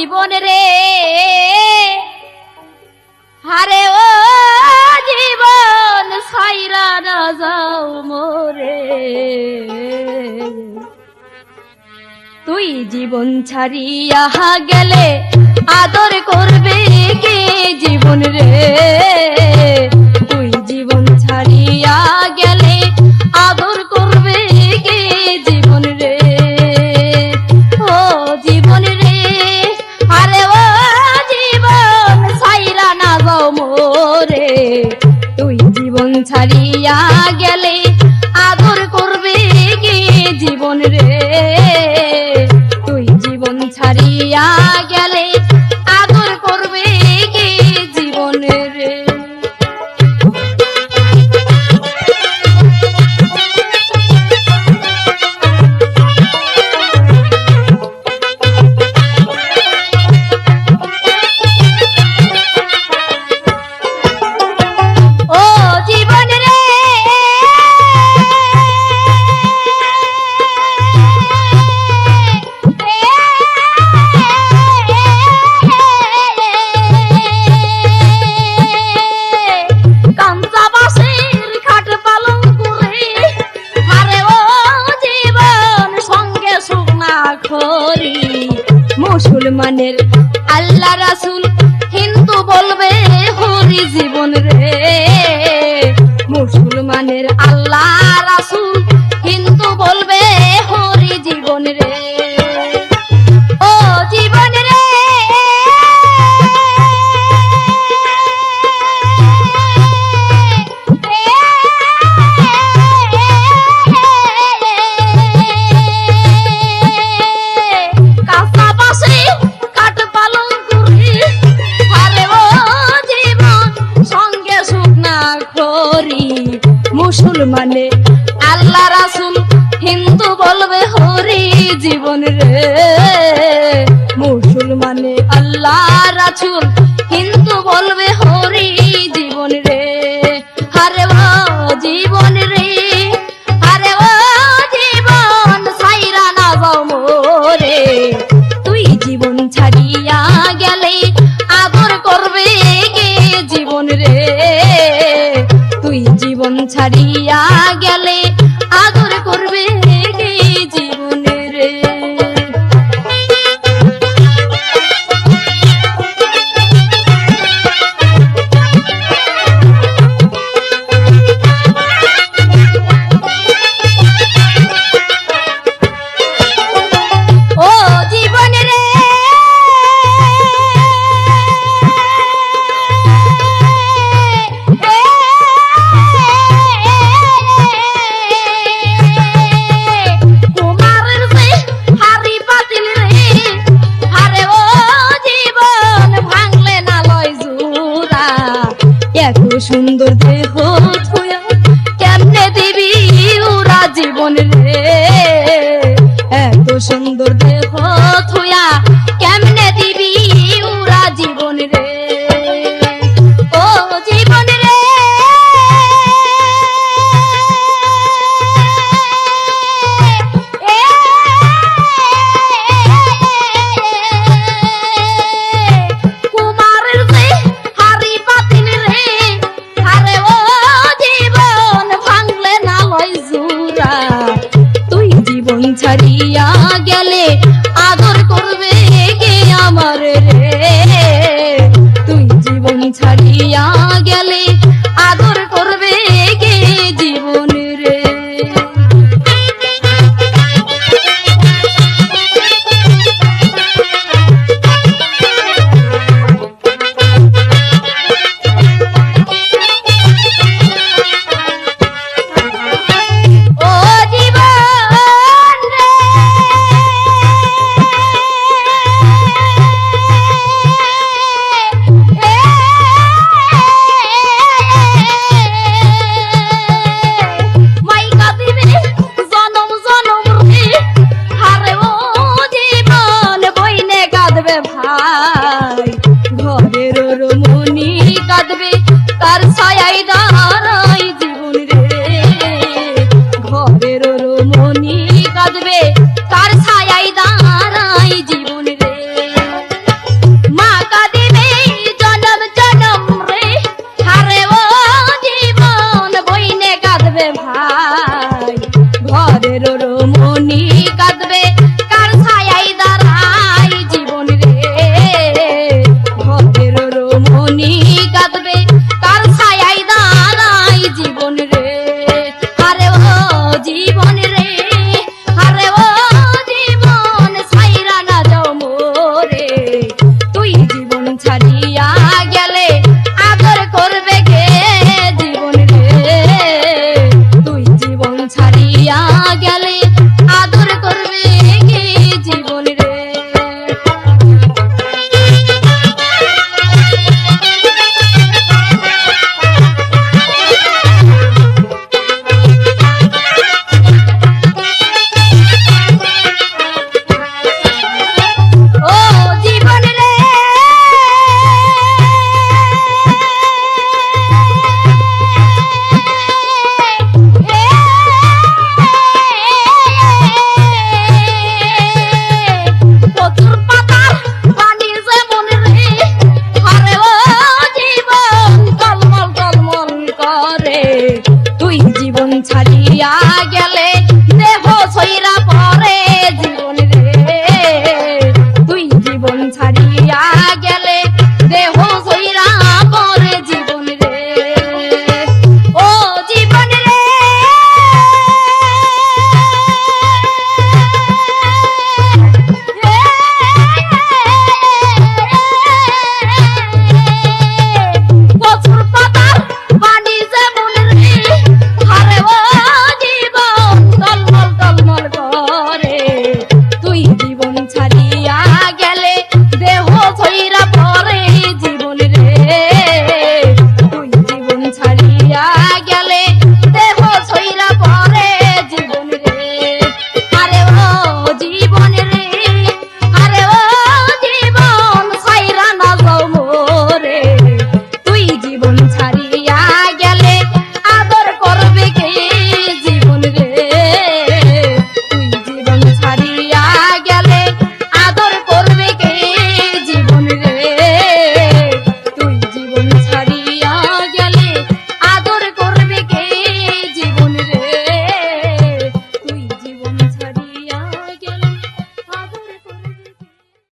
জীবন রে। হারে ও জীবন সাইরা না যাও মোরে। তুই জীবন ছাড়িয়া গেলে আদর করবে কি মুসলমানের আল্লাহ রাসুল হিন্দু বলবে হরি জীবন রে। মুসলমানের আল্লাহ মানে আল্লাহ রাসুল হিন্দু বলবে, হরি জীবন রে। মুসলমানে আল্লাহ রাসুল হিন্দু বলবে, হরি জীবন রে। হারে জীবন রে। ছাড়িয়া গেলে সুন্দর হইয়া গেলে